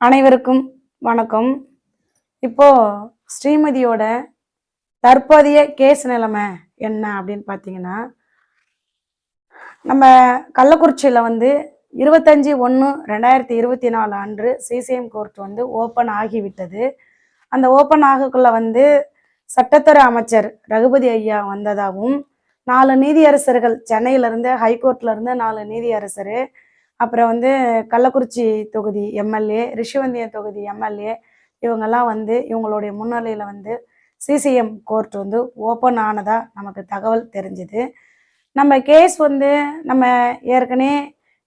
அனைவருக்கும் வணக்கம். இப்போ ஸ்ரீமதியோட தற்போதைய கேஸ் நிலைமை என்ன அப்படின்னு பார்த்தீங்கன்னா நம்ம கள்ளக்குறிச்சியில் வந்து இருபத்தஞ்சி ஒன்று ரெண்டாயிரத்தி இருபத்தி நாலு அன்று சிசிஎம் கோர்ட் வந்து ஓப்பன் ஆகிவிட்டது. அந்த ஓப்பன் ஆகக்குள்ள வந்து சட்டத்துறை அமைச்சர் ரகுபதி ஐயா வந்ததாகவும் நாலு நீதியரசர்கள் சென்னையிலேருந்து ஹைகோர்ட்லேருந்து நாலு நீதியரசர் அப்புறம் வந்து கள்ளக்குறிச்சி தொகுதி எம்எல்ஏ ரிஷிவந்தியம் தொகுதி எம்எல்ஏ இவங்கெல்லாம் வந்து இவங்களுடைய முன்னிலையில் வந்து சிசிஎம் கோர்ட் வந்து ஓப்பன் ஆனதாக நமக்கு தகவல் தெரிஞ்சுது. நம்ம கேஸ் வந்து நம்ம ஏற்கனவே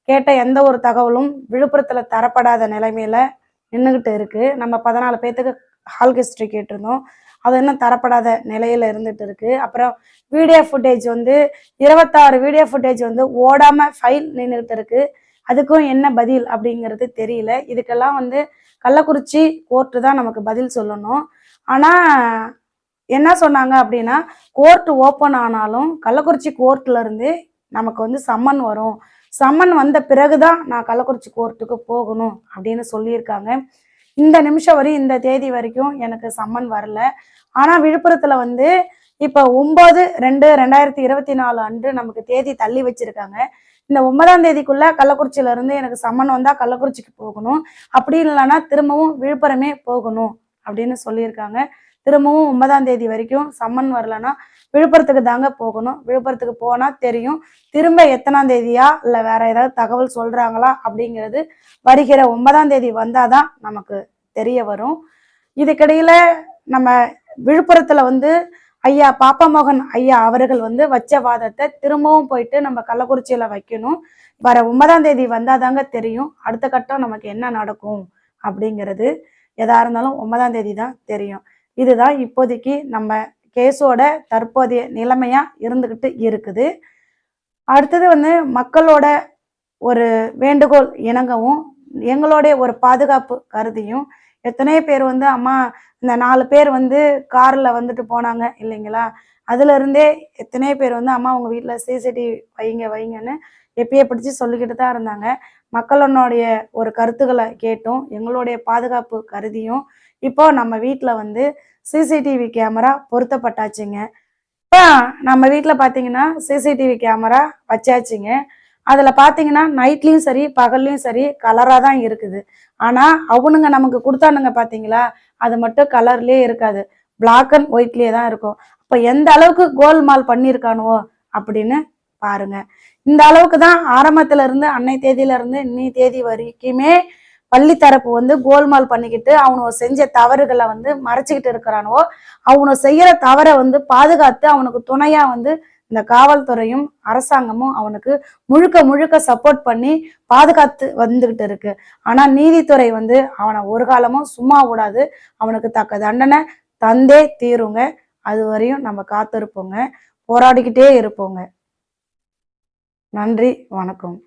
கேட்ட எந்த ஒரு தகவலும் விழுப்புரத்தில் தரப்படாத நிலைமையில் நின்றுக்கிட்டு இருக்குது நம்ம பதினாலு பேர்த்துக்கு ஹால் ஹிஸ்ட்ரி கேட்டிருந்தோம். அது இன்னும் தரப்படாத நிலையில் இருந்துட்டு இருக்குது அப்புறம் வீடியோ ஃபுட்டேஜ் வந்து இருபத்தாறு வீடியோ ஃபுட்டேஜ் வந்து ஓடாமல் ஃபைல் நின்றுக்கிட்டு இருக்குது அதுக்கும் என்ன பதில் அப்படிங்கிறது தெரியல. இதுக்கெல்லாம் வந்து கள்ளக்குறிச்சி கோர்ட்டு தான் நமக்கு பதில் சொல்லணும். ஆனால் என்ன சொன்னாங்க அப்படின்னா கோர்ட்டு ஓப்பன் ஆனாலும் கள்ளக்குறிச்சி கோர்ட்லேருந்து நமக்கு வந்து சம்மன் வரும். சம்மன் வந்த பிறகுதான் நான் கள்ளக்குறிச்சி கோர்ட்டுக்கு போகணும் அப்படின்னு சொல்லியிருக்காங்க. இந்த நிமிஷம் வரையும் இந்த தேதி வரைக்கும் எனக்கு சம்மன் வரல. ஆனால் விழுப்புரத்தில் வந்து இப்போ ஒம்பது ரெண்டு ரெண்டாயிரத்தி இருபத்தி நாலு அன்று நமக்கு தேதி தள்ளி வச்சிருக்காங்க. இந்த ஒன்பதாம் தேதிக்குள்ள கள்ளக்குறிச்சியில இருந்து எனக்கு சம்மன் வந்தா கள்ளக்குறிச்சிக்கு போகணும். அப்படி இல்லைன்னா திரும்பவும் விழுப்புரமே போகணும் அப்படின்னு சொல்லியிருக்காங்க. திரும்பவும் ஒன்பதாம் தேதி வரைக்கும் சம்மன் வரலன்னா விழுப்புரத்துக்கு தாங்க போகணும். விழுப்புரத்துக்கு போனா தெரியும். திரும்ப எத்தனாம் தேதியா இல்ல வேற ஏதாவது தகவல் சொல்றாங்களா அப்படிங்கிறது வருகிற ஒன்பதாம் தேதி வந்தாதான் நமக்கு தெரிய வரும். இதுக்கிடையில நம்ம விழுப்புரத்துல வந்து ஐயா பாப்பமோகன் ஐயா அவர்கள் வந்து வச்ச வாதத்தை திரும்பவும் போயிட்டு நம்ம கள்ளக்குறிச்சியில வைக்கணும். வர ஒன்பதாம் தேதி வந்தாதாங்க தெரியும். அடுத்த கட்டம் நமக்கு என்ன நடக்கும் அப்படிங்கிறது. எதா இருந்தாலும் ஒன்பதாம் தேதி தான் தெரியும். இதுதான் இப்போதைக்கு நம்ம கேஸோட தற்போதைய நிலைமையா இருந்துகிட்டு இருக்குது. அடுத்தது வந்து மக்களோட ஒரு வேண்டுகோள் இணங்கவும் எங்களுடைய ஒரு பாதுகாப்பு கருதியும் எத்தனை பேர் வந்து அம்மா இந்த நாலு பேர் வந்து காரில் வந்துட்டு போனாங்க இல்லைங்களா? அதுலேருந்தே எத்தனை பேர் வந்து அம்மா உங்கள் வீட்டில் சிசிடிவி வைங்க வைங்கன்னு எப்பயே பிடிச்சி சொல்லிக்கிட்டு தான் இருந்தாங்க. மக்களுடைய ஒரு கருத்துக்களை கேட்டும் எங்களுடைய பாதுகாப்பு கருதியும் இப்போ நம்ம வீட்டில் வந்து சிசிடிவி கேமரா பொருத்தப்பட்டாச்சுங்க. இப்போ நம்ம வீட்டில் பார்த்தீங்கன்னா சிசிடிவி கேமரா வச்சாச்சுங்க. அதில் பார்த்தீங்கன்னா நைட்லேயும் சரி பகல்லையும் சரி கலராக தான் இருக்குது. ஆனால் அவனுங்க நமக்கு கொடுத்தானுங்க பார்த்தீங்களா அது மட்டும் கலர்லேயே இருக்காது. பிளாக் அண்ட் ஒயிட்லேயே தான் இருக்கும். அப்போ எந்த அளவுக்கு கோல்மால் பண்ணியிருக்கானுவோ அப்படின்னு பாருங்க. இந்த அளவுக்கு தான் ஆரம்பத்துல இருந்து அன்னை தேதியில இருந்து இன்னி தேதி வரைக்குமே பள்ளி தரப்பு வந்து கோல்மால் பண்ணிக்கிட்டு அவனை செஞ்ச தவறுகளை வந்து மறைச்சிக்கிட்டு இருக்கிறானோ அவனை செய்யற தவறை வந்து பாதுகாத்து அவனுக்கு துணையா வந்து இந்த காவல்துறையும் அரசாங்கமும் அவனுக்கு முழுக்க முழுக்க சப்போர்ட் பண்ணி பாதுகாத்து வந்துகிட்டு இருக்கு. ஆனா நீதித்துறை வந்து அவனை ஒரு காலமும் சும்மா விடாது. அவனுக்கு தக்க தண்டனை தந்தே தீருங்க. அது வரையும் நம்ம காத்திருப்போங்க. போராடிக்கிட்டே இருப்போங்க. நன்றி வணக்கம்.